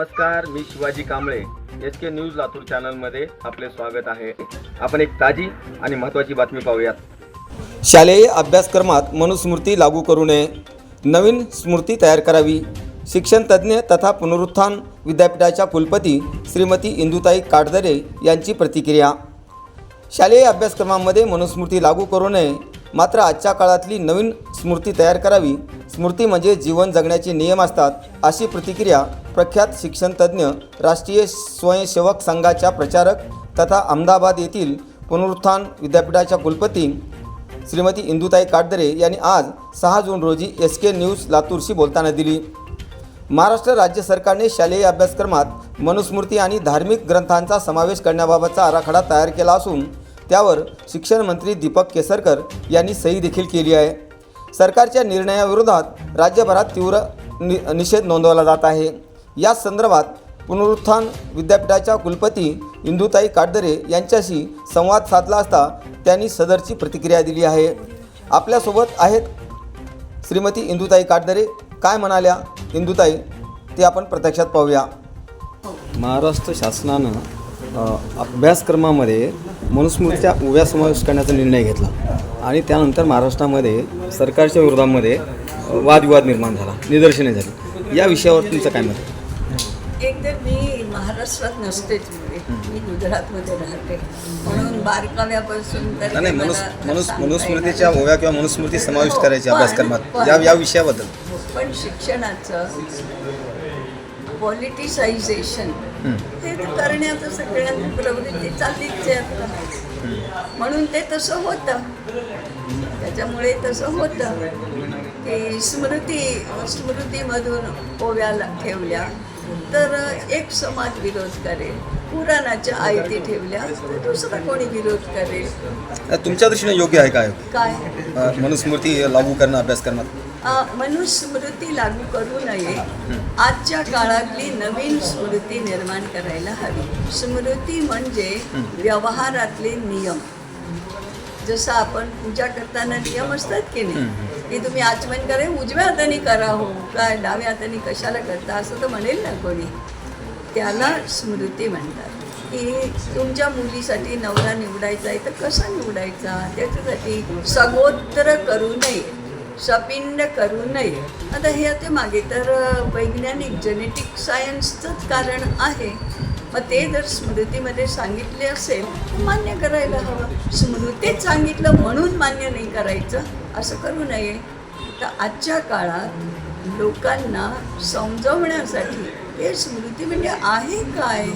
नमस्कार Vishwaji Kamble S K news Latur चॅनलमध्ये आपले स्वागत आहे. आपण एक ताजी आणि महत्त्वाची बातमी पाहूयात. शालेय अभ्यासक्रमात मनुस्मृती लागू करू नये. नवीन स्मृती तयार करावी. शिक्षण तज्ज्ञ तथा पुनरुत्थान विद्यापीठाच्या कुलपती श्रीमती इंदुताई काटदरे यांची प्रतिक्रिया. शालेय अभ्यासक्रमामध्ये मनुस्मृती लागू करू नये. मात्र आजच्या काळातली नवीन स्मृती तयार करावी. स्मृती म्हणजे जीवन जगण्याचे नियम असतात अशी प्रतिक्रिया प्रख्यात शिक्षणतज्ज्ञ राष्ट्रीय स्वयंसेवक संघाच्या प्रचारक तथा अहमदाबाद येथील पुनरुत्थान विद्यापीठाच्या कुलपती श्रीमती इंदुताई काटदरे यांनी आज सहा जून रोजी एस के न्यूज लातूरशी बोलताना दिली. महाराष्ट्र राज्य सरकारने शालेय अभ्यासक्रमात मनुस्मृती आणि धार्मिक ग्रंथांचा समावेश करण्याबाबतचा आराखडा तयार केला असून त्यावर शिक्षण मंत्री दीपक केसरकर यांनी सही देखील केली आहे. सरकारच्या निर्णयाविरोधात राज्यभरात तीव्र नि निषेध नोंदवला जात आहे. या संदर्भात पुनरुत्थान विद्यापीठाच्या कुलपती इंदुताई काटदरे यांच्याशी संवाद साधला असता त्यांनी सदरची प्रतिक्रिया दिली आहे. आपल्यासोबत आहेत श्रीमती इंदुताई काटदरे. काय म्हणाल्या? इंदुताई ते आपण प्रत्यक्षात पाहूया. महाराष्ट्र शासनानं अभ्यासक्रमामध्ये मनुस्मृतीच्या उभ्या समावेश करण्याचा निर्णय घेतला आणि त्यानंतर महाराष्ट्रामध्ये सरकारच्या विरोधामध्ये वादविवाद निर्माण झाला निदर्शने झाली. या विषयावर तुमचं काय मत आहे? एक तर मी महाराष्ट्रात नसतेच मी गुजरातमध्ये राहते. म्हणून बारकाव्यापासून तर नाही मनुस मनुस्मृतीच्या ओव्या किंवा मनुस्मृती समाविष्ट हो, करायची पण- अभ्यासक्रमात या या विषयाबद्दल. नाही. पण शिक्षणाचं पॉलिटिसायझेशन हे तर करण्याचं सगळ्यांची प्रवृत्ती चाललीच आहे आता. म्हणून ते तसं होतं. त्याच्यामुळे तसं होतं. की स्मृती स्मृतीमधून ओव्याला ठेवल्या. तर एक समाज विरोध करेल. पुराणाच्या आयती ठेवल्या तर दुसरा कोणी विरोध करेल? तुमच्या दृष्टीने योग्य आहे काय? काय? अ, मनुस्मृती लागू करणं अभ्यासक्रमात अ, मनुस्मृती लागू करू नये. आजच्या काळातली नवीन स्मृती निर्माण करायला हवी. स्मृती म्हणजे व्यवहारातले नियम. जसं आपण पूजा करताना नियम असतात की नाही? की तुम्ही आचमन करे उजव्या हाताने करा हो काय डाव्या हाताने कशाला करता असं तर म्हणेल ना कोणी. त्याला स्मृती म्हणतात. की तुमच्या मुलीसाठी नवरा निवडायचा आहे तर कसा निवडायचा? त्याच्यासाठी सगोत्र करू नये सपिंड करू नये. आता हे आता मागे तर वैज्ञानिक जेनेटिक सायन्सचंच कारण आहे. मग ते जर स्मृतीमध्ये सांगितले असेल तर मान्य करायला हवं. स्मृतीत सांगितलं म्हणून मान्य नाही करायचं असं करू नये. तर आजच्या काळात लोकांना समजवण्यासाठी हे स्मृती म्हणजे आहे काय?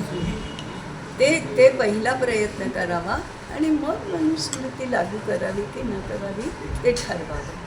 ते ते पहिला प्रयत्न करावा आणि मग म्हणून स्मृती लागू करावी की न करावी ते ठरवावं.